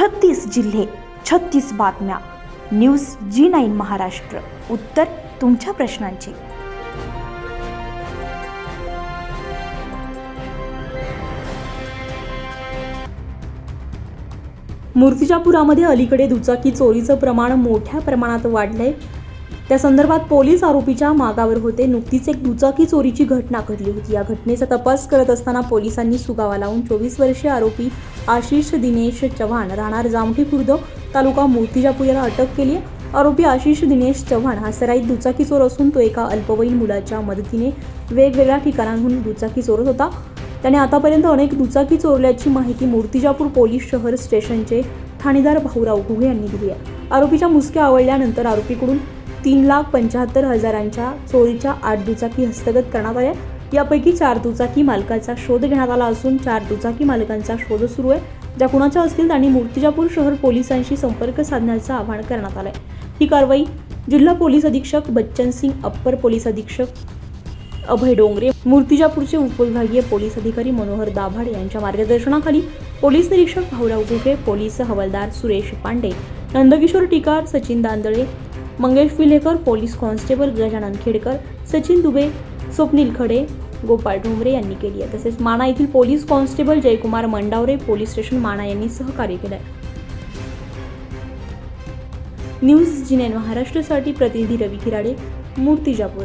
छत्तीस जिल्हे छत्तीस बातम्या. News G nine Maharashtra. उत्तर तुमच्या प्रश्नांची. मूर्तिजापुरामध्ये अलीकडे दुचाकी चोरीचं प्रमाण मोठ्या प्रमाणात वाढलंय. त्या संदर्भात पोलीस आरोपीच्या मागावर होते. नुकतीच एक दुचाकी चोरीची घटना घडली होती. या घटनेचा तपास करत असताना पोलिसांनी सुगावा लावून चोवीस वर्षीय आरोपी आशिष दिनेश चव्हाण राहणार जामठी खुर्द तालुका मूर्तिजापूर याला अटक केली आहे. आरोपी आशिष दिनेश चव्हाण हा सराईत दुचाकी चोर असून तो एका अल्पवयीन मुलाच्या मदतीने वेगवेगळ्या ठिकाणांहून दुचाकी चोरत होता. त्याने आतापर्यंत अनेक दुचाकी चोरल्याची माहिती मूर्तिजापूर पोलीस शहर स्टेशनचे ठाणेदार भाऊराव घुगे यांनी दिली आहे. आरोपीच्या मुसक्या आवडल्यानंतर आरोपीकडून तीन लाख पंच्याहत्तर हजारांच्या चोरीच्या आठ दुचाकी हस्तगत करण्यात आल्या. यापैकी चार दुचाकी मालकाचा शोध घेण्यात आला असून चार दुचाकी मालकांचा शोध सुरू आहे ज्या कुणाच्या असतील त्यांनी मूर्तिजापूर शहर पोलिसांशी संपर्क साधण्याचं आवाहन करण्यात आलंय. ही कारवाई जिल्हा पोलीस अधीक्षक बच्चन सिंग अप्पर पोलीस अधीक्षक अभय डोंगरे मूर्तिजापूरचे उपविभागीय पोलीस अधिकारी मनोहर दाभाड यांच्या मार्गदर्शनाखाली पोलीस निरीक्षक भाऊराव घुगे पोलीस हवालदार सुरेश पांडे नंदकिशोर टिकार सचिन दांदळे मंगेश विलेकर पोलीस कॉन्स्टेबल गजानन खेडकर सचिन दुबे स्वप्नील खडे गोपाळ ढोंबरे यांनी केली आहे. तसेच माणा येथील police constable Jaykumar Mandavare police station Mana यांनी सहकार्य केलं आहे. न्यूज जिनेन महाराष्ट्रासाठी प्रतिनिधी रवी खिराडे मूर्तिजापूर.